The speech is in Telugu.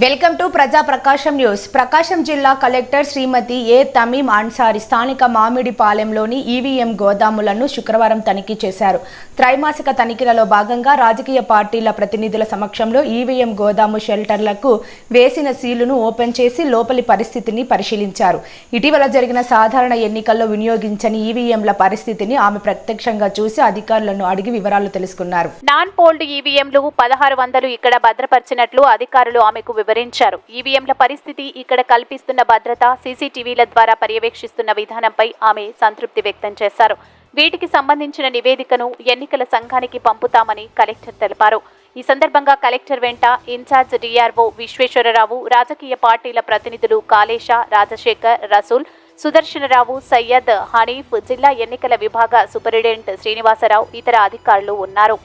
వెల్కమ్ టు ప్రజా ప్రకాశం న్యూస్. ప్రకాశం జిల్లా కలెక్టర్ శ్రీమతి ఏ తమీం అన్సారి స్థానిక మామిడిపాలెంలోని ఈవీఎం గోదాములను శుక్రవారం తనిఖీ చేశారు. త్రైమాసిక తనిఖీలలో భాగంగా రాజకీయ పార్టీల ప్రతినిధుల సమక్షంలో ఈవీఎం గోదాము షెల్టర్లకు వేసిన సీలును ఓపెన్ చేసి లోపలి పరిస్థితిని పరిశీలించారు. ఇటీవల జరిగిన సాధారణ ఎన్నికల్లో వినియోగించని ఈవీఎంల పరిస్థితిని ఆమె ప్రత్యక్షంగా చూసి అధికారులను అడిగి వివరాలు తెలుసుకున్నారు. నాన్ పోల్డ్ ఈవీఎంలు పదహారు వందలు ఇక్కడ భద్రపరిచినట్లు అధికారులు ఆమెకు వివరించారు. ఈవీఎంల పరిస్థితి ఇక్కడ కల్పిస్తున్న భద్రత సీసీటీవీల ద్వారా పర్యవేక్షిస్తున్న విధానంపై ఆమె సంతృప్తి వ్యక్తం చేశారు. వీటికి సంబంధించిన నివేదికను ఎన్నికల సంఘానికి పంపుతామని కలెక్టర్ తెలిపారు. ఈ సందర్భంగా కలెక్టర్ వెంట ఇన్ఛార్జ్ డిఆర్ఓ విశ్వేశ్వరరావు రాజకీయ పార్టీల ప్రతినిధులు కాళేశ రాజశేఖర్ రసూల్ సుదర్శనరావు సయ్యద్ హనీఫ్ జిల్లా ఎన్నికల విభాగ సూపరింటెండెంట్ శ్రీనివాసరావు ఇతర అధికారులు ఉన్నారు.